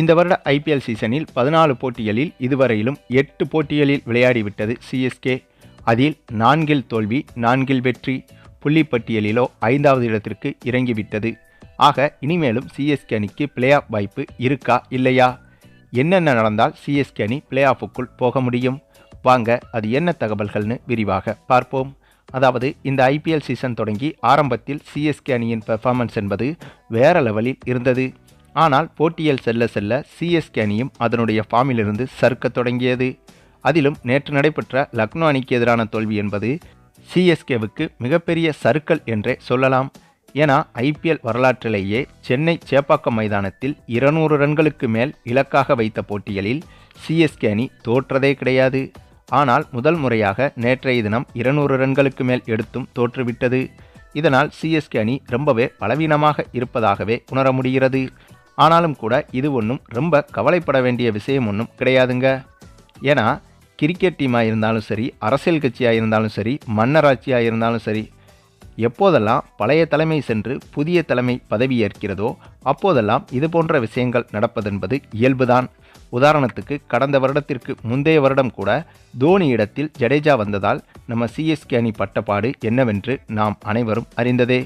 இந்த வருட ஐபிஎல் சீசனில் பதினாலு போட்டிகளில் இதுவரையிலும் எட்டு போட்டிகளில் விளையாடிவிட்டது சிஎஸ்கே அதில் நான்கில் தோல்வி நான்கில் வெற்றி புள்ளிப்பட்டியலிலோ ஐந்தாவது இடத்திற்கு இறங்கிவிட்டது. ஆக இனிமேலும் சிஎஸ்கே அணிக்கு பிளே ஆஃப் வாய்ப்பு இருக்கா இல்லையா? என்னென்ன நடந்தால் சிஎஸ்கே அணி பிளே ஆஃபுக்குள் போக முடியும்? வாங்க அது என்ன தகவல்கள்னு விரிவாக பார்ப்போம். அதாவது இந்த ஐபிஎல் சீசன் தொடங்கி ஆரம்பத்தில் சிஎஸ்கே அணியின் பெர்ஃபார்மன்ஸ் என்பது வேற லெவலில் இருந்தது. ஆனால் போட்டியில் செல்ல செல்ல சிஎஸ்கே அணியும் அதனுடைய ஃபார்மிலிருந்து சறுக்கத் தொடங்கியது. அதிலும் நேற்று நடைபெற்ற லக்னோ அணிக்கு எதிரான தோல்வி என்பது சிஎஸ்கேவுக்கு மிகப்பெரிய சறுக்கல் என்றே சொல்லலாம். ஏன்னா ஐபிஎல் வரலாற்றிலேயே சென்னை சேப்பாக்கம் மைதானத்தில் இருநூறு ரன்களுக்கு மேல் இலக்காக வைத்த போட்டிகளில் சிஎஸ்கே அணி தோற்றதே கிடையாது. ஆனால் முதல் முறையாக நேற்றைய தினம் இருநூறு ரன்களுக்கு மேல் எடுத்தும் தோற்றுவிட்டது. இதனால் சிஎஸ்கே அணி ரொம்பவே பலவீனமாக இருப்பதாகவே உணர முடிகிறது. ஆனாலும் கூட இது ஒன்றும் ரொம்ப கவலைப்பட வேண்டிய விஷயம் ஒன்றும் கிடையாதுங்க. ஏன்னா கிரிக்கெட் டீமாக இருந்தாலும் சரி அரசியல் கட்சியாக இருந்தாலும் சரி மன்னராட்சியாக இருந்தாலும் சரி எப்போதெல்லாம் பழைய தலைமை சென்று புதிய தலைமை பதவி ஏற்கிறதோ அப்போதெல்லாம் இது போன்ற விஷயங்கள் நடப்பதென்பது இயல்புதான். உதாரணத்துக்கு கடந்த வருடத்திற்கு முந்தைய வருடம் கூட தோனி இடத்தில் ஜடேஜா வந்ததால் நம்ம சிஎஸ்கே அணி பட்டப்பாடு என்னவென்று நாம் அனைவரும் அறிந்ததே.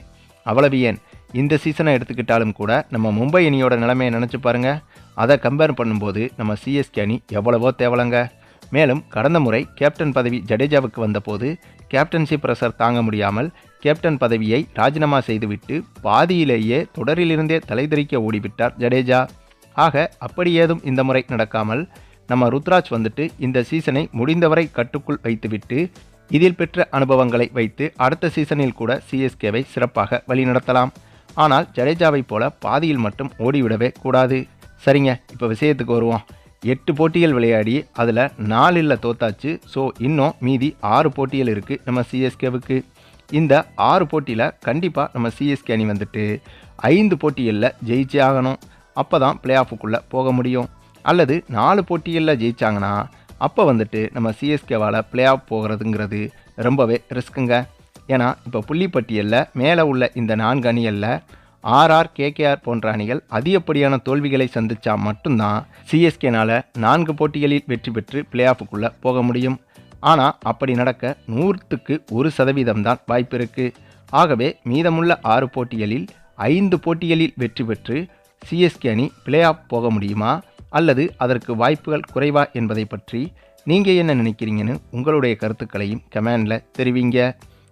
அவ்வளவு ஏன்? இந்த சீசனை எடுத்துக்கிட்டாலும் கூட நம்ம மும்பை அணியோட நிலைமையை நினச்சி பாருங்கள் அதை கம்பேர் பண்ணும்போது நம்ம சிஎஸ்கே அணி எவ்வளவோ தேவலங்க. மேலும் கடந்த முறை கேப்டன் பதவி ஜடேஜாவுக்கு வந்தபோது கேப்டன்ஷிப் பிரஷர் தாங்க முடியாமல் கேப்டன் பதவியை ராஜினாமா செய்துவிட்டு பாதியிலேயே தொடரிலிருந்தே தலைதெறிக்க ஓடிவிட்டார் ஜடேஜா. ஆக அப்படி ஏதும் இந்த முறை நடக்காமல் நம்ம ருத்ராஜ் வந்துட்டு இந்த சீசனை முடிந்தவரை கட்டுக்குள் வைத்துவிட்டு இதில் பெற்ற அனுபவங்களை வைத்து அடுத்த சீசனில் கூட சிஎஸ்கேவை சிறப்பாக வழிநடத்தலாம். ஆனால் ஜடேஜாவைப் போல பாதியில் மட்டும் ஓடிவிடவே கூடாது. சரிங்க இப்போ விஷயத்துக்கு வருவோம். எட்டு போட்டிகள் விளையாடி அதில் நாலில் தோத்தாச்சு. ஸோ இன்னும் மீதி ஆறு போட்டிகள் இருக்குது நம்ம சிஎஸ்கேவுக்கு இந்த ஆறு போட்டியில் கண்டிப்பாக நம்ம சிஎஸ்கே அணி வந்துட்டு ஐந்து போட்டிகளில் ஜெயிச்சே ஆகணும். அப்போ தான் பிளே ஆஃபுக்குள்ளே போக முடியும். அல்லது நாலு போட்டிகளில் ஜெயிச்சாங்கன்னா அப்போ வந்துட்டு நம்ம சிஎஸ்கேவால் பிளே ஆஃப் போகிறதுங்கிறது ரொம்பவே ரிஸ்க்குங்க ஏன்னா இப்போ புள்ளிப்பட்டியலில் மேலே உள்ள இந்த நான்கு அணிகளில் ஆர்ஆர் கேகேஆர் போன்ற அணிகள் அதிகப்படியான தோல்விகளை சந்தித்தா மட்டும்தான் சிஎஸ்கேனால் நான்கு போட்டிகளில் வெற்றி பெற்று பிளே ஆஃபுக்குள்ளே போக முடியும். ஆனால் அப்படி நடக்க நூற்றுக்கு ஒரு சதவீதம் தான் வாய்ப்பு இருக்குது ஆகவே மீதமுள்ள ஆறு போட்டிகளில் ஐந்து போட்டிகளில் வெற்றி பெற்று சிஎஸ்கே அணி பிளே ஆஃப் போக முடியுமா? அல்லது அதற்கு வாய்ப்புகள் குறைவா என்பதை பற்றி நீங்கள் என்ன நினைக்கிறீங்கன்னு உங்களுடைய கருத்துக்களையும் கமெண்டில் தெரிவிங்க.